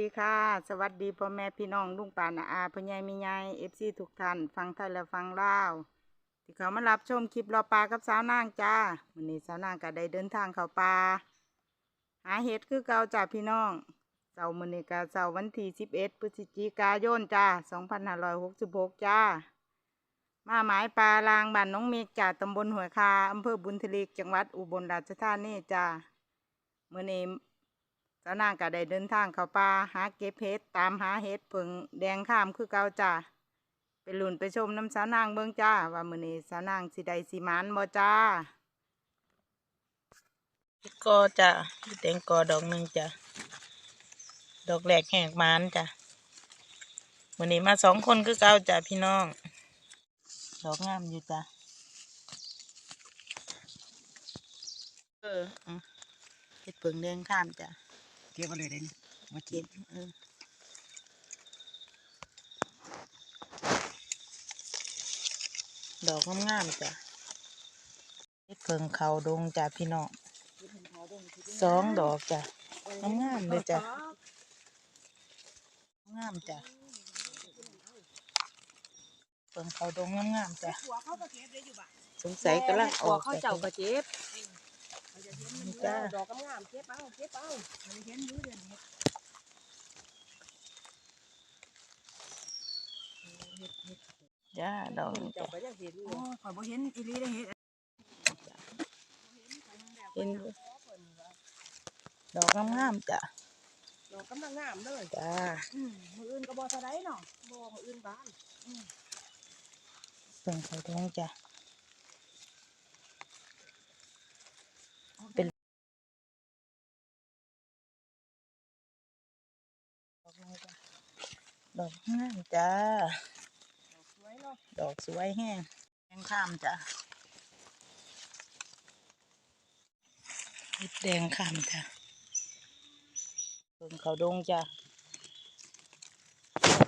ดีค่ะ สวัสดีพ่อแม่พี่น้องลุงป่านาอาพ่อใหญ่มีใหญ่เอฟซีทุกท่าน ฟังไทยและฟังลาวที่เขามารับชมคลิปรอปลากับสาวนางจ้าวันนี้สาวนางก็ได้เดินทางเข้าป่าหาเห็ดคือเก่าจ้าพี่น้องเสาร์มื้อนี้ก็เสาร์วันที่11พฤศจิกายนจ้า2566จ้า มาหมายปลาลางบ้านน้องเมฆจ้าตำบลหัวคาอำเภอบุญทลิกจังหวัดอุบลราชธานีจ้ามื้อนี้ เจ้านางก็ได้เดินทางเข้าป่าหาเก็บเห็ดตามหาเห็ดผึ่งแดงข้ามคือเก่าจ้าไปลุ่นไปชมน้ำสาวนางเบิ่งจ้า ว่ามื้อนี้สาวนางสิได้สิหมานบ่จ้าก็จ้ะแตงกอดอกหนึ่งจ้ะดอกแรกแหกหมานจ้ะมื้อนี้มาสองคนคือเก่าจ้ะพี่น้อง ดอกงามอยู่จ้ะเอออะเห็ดผึ่งแดงข้ามจ้ะเก็บมาเลยได้นี่มาเก็เก็บบเออดอกงามๆจ้ะเฮ็ดเพิงเขาดงจ้ะพี่น้องสองดอกจ้ะงามๆเลยจ้ะงามจ้ะเพิงเขาดงงามๆจ้ะสงสัยกำลังออกเขาเจ้าก็เจ็บ จ้ะดอกงามๆเจ็บเอาเจ็บเอาอันนี้เห็นอยู่เดือนนี้จ้ะดอกเจ้าจ้ะก็ยังเห็นอยู่โอ้ข่อยบ่เห็นอีหลีได้เห็ดเห็นอยู่ดอกงามๆจ้ะดอกกำลังงามเลยจ้าอืมมืออื่นก็บ่เท่าไดเนาะบ่มืออื่นบ้านเพิ่งเขาดงจ้ะ เป็นดอกอะไรจ้ะ ดอกงามจ้าสวยเนาะดอกสวยแห้งแห้งข้ามจ้ะเห็ดแดงข้ามจ้ะเพิ่งเขาดงจ้ะ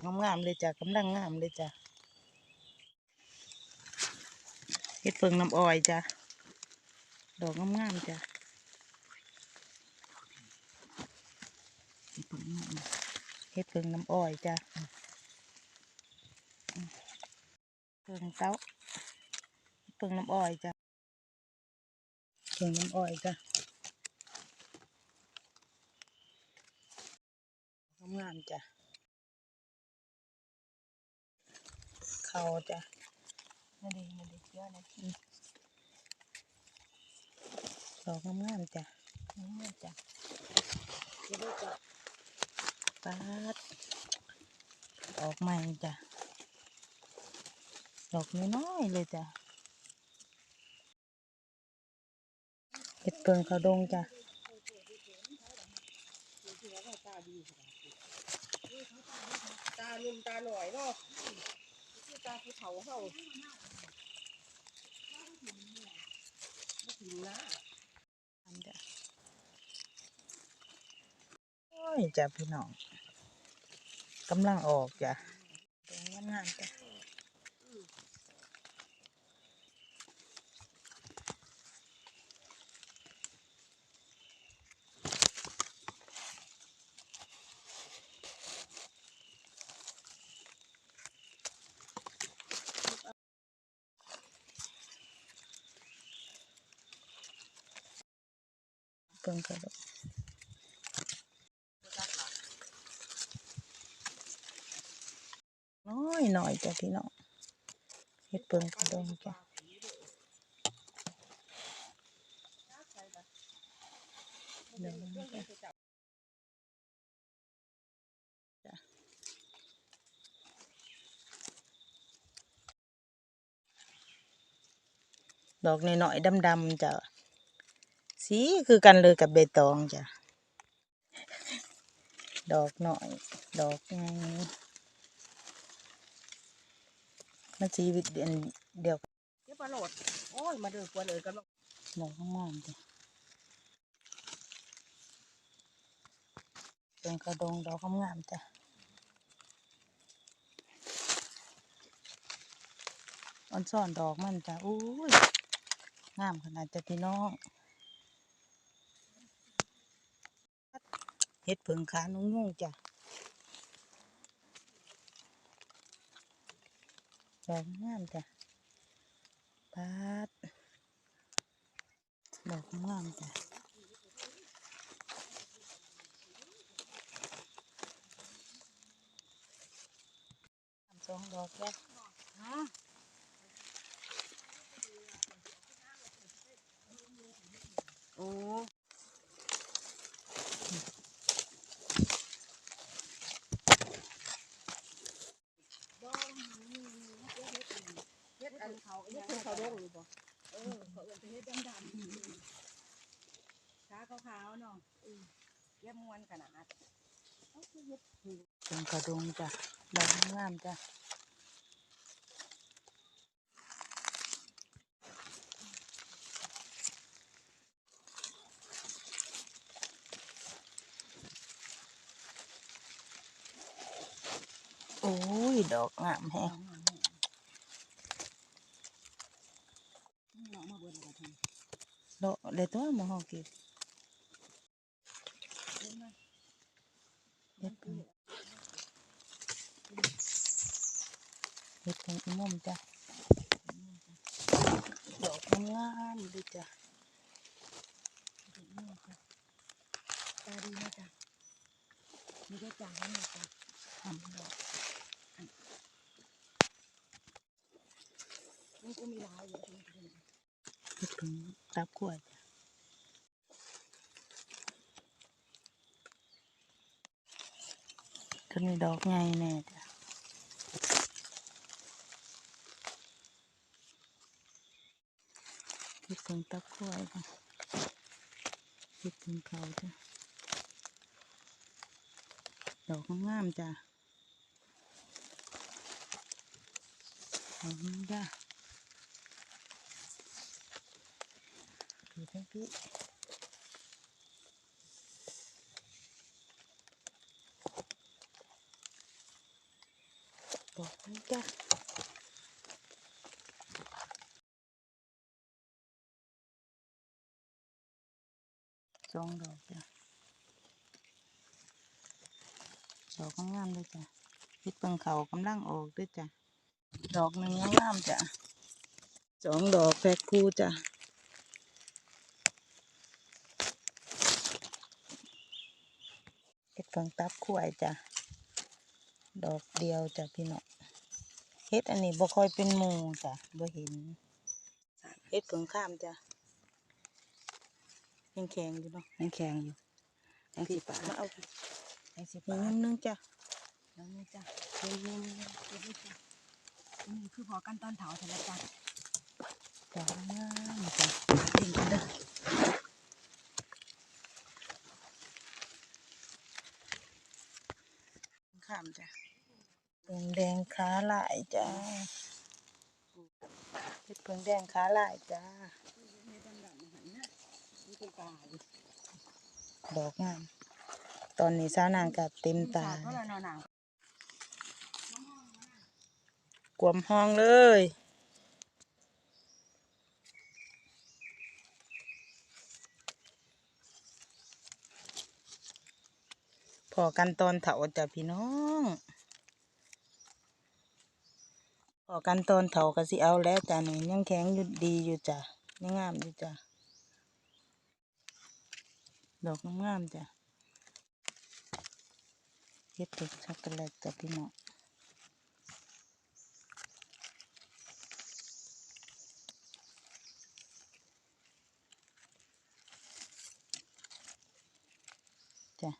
ดอกงามๆเลยจ้ะกำลังงามเลยจ้ะเห็ดเพิ่งน้ำอ้อยจ้ะดอกงามๆจ้ะเห็ดเพิ่งน้ำ เห็ดเพิ่งน้ำอ้อยจ้ะเพิ่งเต้าเพิ่งน้ำอ้อยจ้ะเพิ่งน้ำอ้อยจ้ะงามๆจ้ะเขาจ้ะมาดีมาดีเยอะนะอืมดอกงามๆจ้ะงามๆจ้ะเจ็บเลยจ้ะ ปาดออกใหม่จ้ะ ดอกน้อยๆเลยจ้ะเห็ดเปิงเขาดงจ้ะตานุ่มตาหน่อยเนาะคือตาผู้เฒ่าเฮาบ่ถึงนะ อันจ้ะโอ้ยจ้ะพี่น้องกำลังออกจ้ะดงงามๆจ้ะเปิงเขาดง น้อยหน่อยจ้ะพี่น้องเห็ดเปิงเขาดงจ้ะเดี๋ยวนะจ๊ะจ้ะดอกน้อยๆดำๆจ้ะสีคือกันเลยกับใบตองจ้ะ ดอกหน่อย ดอกไง มันสีวิตเดียวเดียวกันเจ็บปลาโหลดโอ้ยมาเด้อกวนเอ้ยกำลังดอกงามๆจ้ะเป็นกระดงดอกงามๆจ้ะอ่อนซ่อนดอกมันจ้ะอุ้ยงามขนาดจ้ะพี่น้องเฮ็ดผึ่งขานุ่งๆจ้ะ ดอกงามจ้ะปาดดอกงามจ้ะสองดอกแค่โอ้เฮ็ดอันเขาเฮ็ดเขาดงอยู่บ่เออเขาเอิ้นเฮ็ดดำๆขาขาวๆเนาะเออเย็บมวนขนาดเอา คือเฮ็ดเป็นกระดงจ้ะดอกงามจ้ะโอ้ย ดอกงามแฮงเนาะมาเบิ่งกันทีดอกเลยตัวหมอหอเก็บเฮ็ดเป็น เฮ็ดเป็นอีมุมจ้ะดอกงามๆดีจ้ะตาดีนะจ๊ะมีได้จ่ายให้หมดจ้ะทำดอกมันก็มีหลายอยู่ที่นี่เฮ็ดเป็นตับกล้วยจ้ะก็มีดอกใหญ่แน่จ้ะ เฮ็ดเป็นตับกล้วยจ้ะเฮ็ดเป็นเขาจ้ะ ดอกงามจ้ะดอกนี้จ้ะดูทั้งพี่บอกนี่จ้ะ องดอกจ้ะดอกงามๆเลยจ้ะพิดเปิงเขากำลังออกด้วยจ้ะดอกหนึ่งงามจ้ะสองดอกแพ็คคู่จ้ะเห็ดเฟืองตับขวายจ้ะดอกเดียวจ้ะพี่น้องเห็ดอันนี้บ่ค่อยเป็นหมูจ้ะบ่เห็นเห็ดเฟืองข้ามจ้ะ ยังแข็งอยู่เนาะยังแข็งอยู่ยังสิปามาเอายังสิอีกปานิดนึงจ้ะแล้วนี่จ้ะเย็นเย็นเย็นเย็นนี่จ้ะนี่คือพอกันตอนเถาเถอะละจ้ะดอกงามจ้ะเก่งกันเด้อข้ามจ้ะเฟืองแดงขาลายจ้ะเห็ดเฟืองแดงขาลายจ้ะนี่เป็นกาอยู่ ดอกงาม ตอนนี้สาวนางกับเต็มตาเพราะเราหนาวกวมห้องเลยพอกันตอนเถาจ้ะพี่น้องพอกันตอนเถาก็สิเอาแล้วจ้ะนี่ยังแข็งอยู่ดีอยู่จ้ะยังงามอยู่จ้ะ ดอกงามๆจ้ะเฮ็ดเป็นช็อกโกแลตจ้ะพี่น้องจ้ะ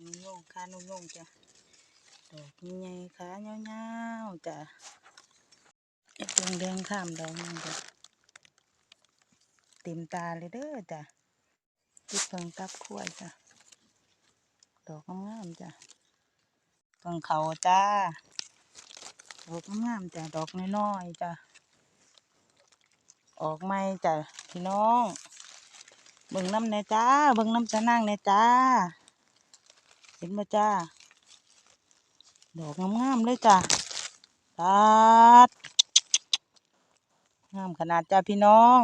นุ่งโยงขานุ่งโยงจ้ะดอกใหญ่ๆขาเงาวๆจ้ะไอ้เพียงแดงข้ามดอกนึงจ้ะ เต็มตาเลยเด้อจ้ะที่เพิงตับขั้วจ้ะ ดอกงามจ้ะเพิงเขาจ้า ดอกงามจ้ะ ดอกน้อยๆจ้ะ ออกไม่จ้ะพี่น้องเบิ่งน้ำแน่จ้า เบิ่งน้ำจะนั่งแน่จ้า เห็นบ่จ้า ดอกงามๆเลยจ้าตัดงามขนาดจ้าพี่น้อง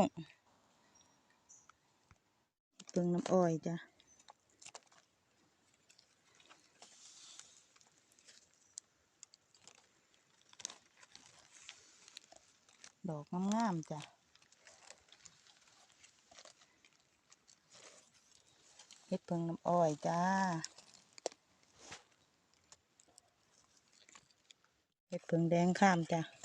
งน้ำอ้อยจ้ะดอกงามๆจ้ะเฮ็ดเพิงน้ำอ้อยจ้าเฮ็ดเพิงแดงข้ามจ้ะ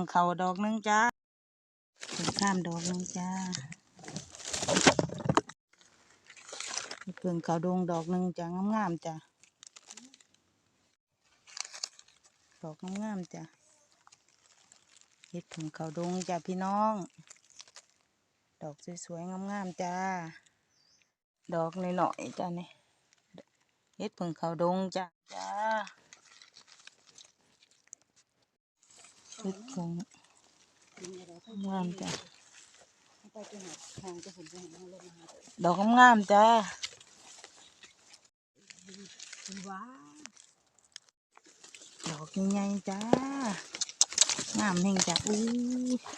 งเขาดอกหนึงจ้าเพิงข้ามดอกหนึงจ้าเพิ่งเขาดงดอกหนึงจ้างามๆจ้ะดอกงามๆจ้ะเฮ็ดเพิงเขาดงจ้ะพี่น้อง ดอกสวยๆงามๆจ้าดอกน้อยๆจ้ะนี่ยเฮ็ดเพิงเขาดงจ้ะจ้า เฮ็ดเพิงงามจ้ะดอกงามจ้าคุณว้าดอกใหญ่ๆจ้างามแห่งจ้ะอู้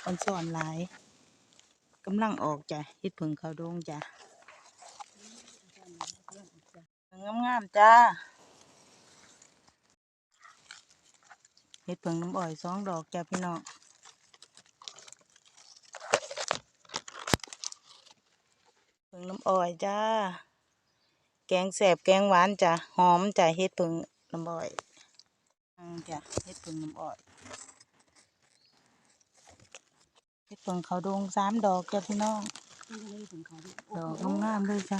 อ่อนสอนหลายกำลังออกจ้ะเฮ็ดเพิงเขาดงจ้ะงามๆจ้า เฮ็ดเพิงน้ำอ้อยสองดอกจ้ะพี่น้องเพิงน้ำอ้อยจ้า แกงแสบแกงหวานจ้ะหอมจ้ะเฮ็ดเพิงน้ำอ้อยอืมจ้ะเฮ็ดเพิงน้ำอ้อยเฮ็ดเพิงเขาดงสามดอกจ้ะพี่น้องที่นี่ถึงเขาดอกงามๆเลยจ้ะ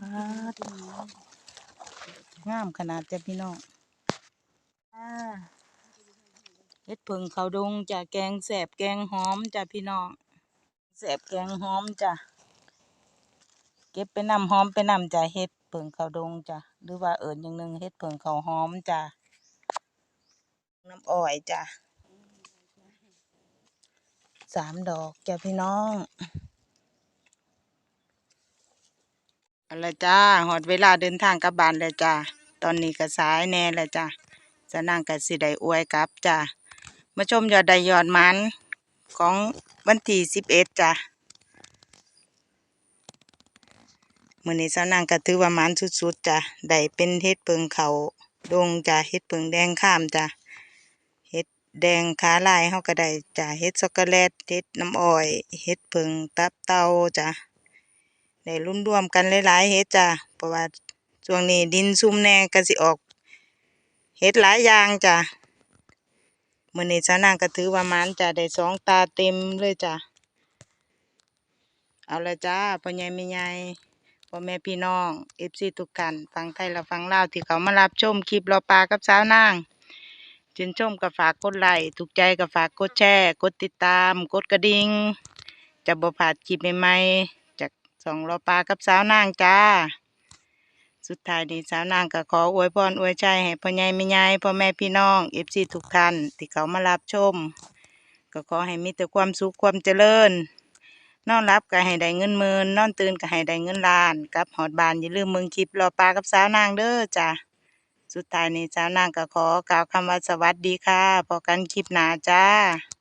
ปาดงามขนาดจ้ะพี่น้องอ่า เฮ็ดเพิงเขาดงจ้ะแกงแสบแกงหอมจ้ะพี่น้องแสบแกงหอมจ้ะเก็บไปนำหอมไปนำจ้ะเฮ็ดเพิงเขาดงจ้ะหรือว่าเอิญอย่างหนึ่งเฮ็ดเพิงเขาหอมจ้ะน้ำอ้อยจ้ะสามดอกจ้ะพี่น้องเอาละจ้าหอดเวลาเดินทางกลับบ้านแล้วจ้าตอนนี้ก็สายแน่แล้วจ้าจะนั่งกับสิได้อวยกลับจ้า มาชมยอดใดยอดมันของวันที่สิบเอ็ดจ้ามื้อนี้สาวนางก็ถือว่ามันสุดๆจ้าได้เป็นเฮ็ดเพิงเขาดงจ้าเฮ็ดเพิงแดงข้ามจ้าเฮ็ดแดงขาลายเฮาก็ได้จ้าเฮ็ดช็อกโกแลตเฮ็ดน้ำอ้อยเฮ็ดเพิงตับเต่าจ้าได้รุ่มรวมๆกันหลายๆเฮ็ดจ้ะเพราะว่าช่วงนี้ดินซุ่มแน่ก็สิออกเฮ็ดหลายอย่างจ้ะ มื้อนี้ชาวนางก็ถือว่ามันจะได้สองตาเต็มเลยจ้ะเอาละจ้าพ่อใหญ่แม่ใหญ่พ่อแม่พี่น้อง FC ทุกท่านฟังไทยและฟังลาวที่เขามารับชมคลิปรอปลากับสาวนางชื่นชมก็ฝากกดไลค์ถูกใจก็ฝากกดแชร์ กดติดตาม กดกระดิ่งจะบ่พลาดคลิปใหม่ๆจากสองรอปลากับสาวนางจ้า สุดท้ายนี้สาวนางก็ขออวยพรอวยใจให้พ่อใหญ่แม่ใหญ่พ่อแม่พี่น้องเอฟซีทุกท่านที่เขามารับชม ก็ขอให้มีแต่ความสุขความเจริญ นอนรับก็ให้ได้เงินหมื่นนอนตื่นก็ให้ได้เงินล้านกับหอดบานอย่าลืมมืองคลิปรอปลากับสาวนางเด้อจ้าสุดท้ายนี้สาวนางก็ขอกล่าวคำว่าสวัสดีค่ะพอกันคลิปหนาจ้า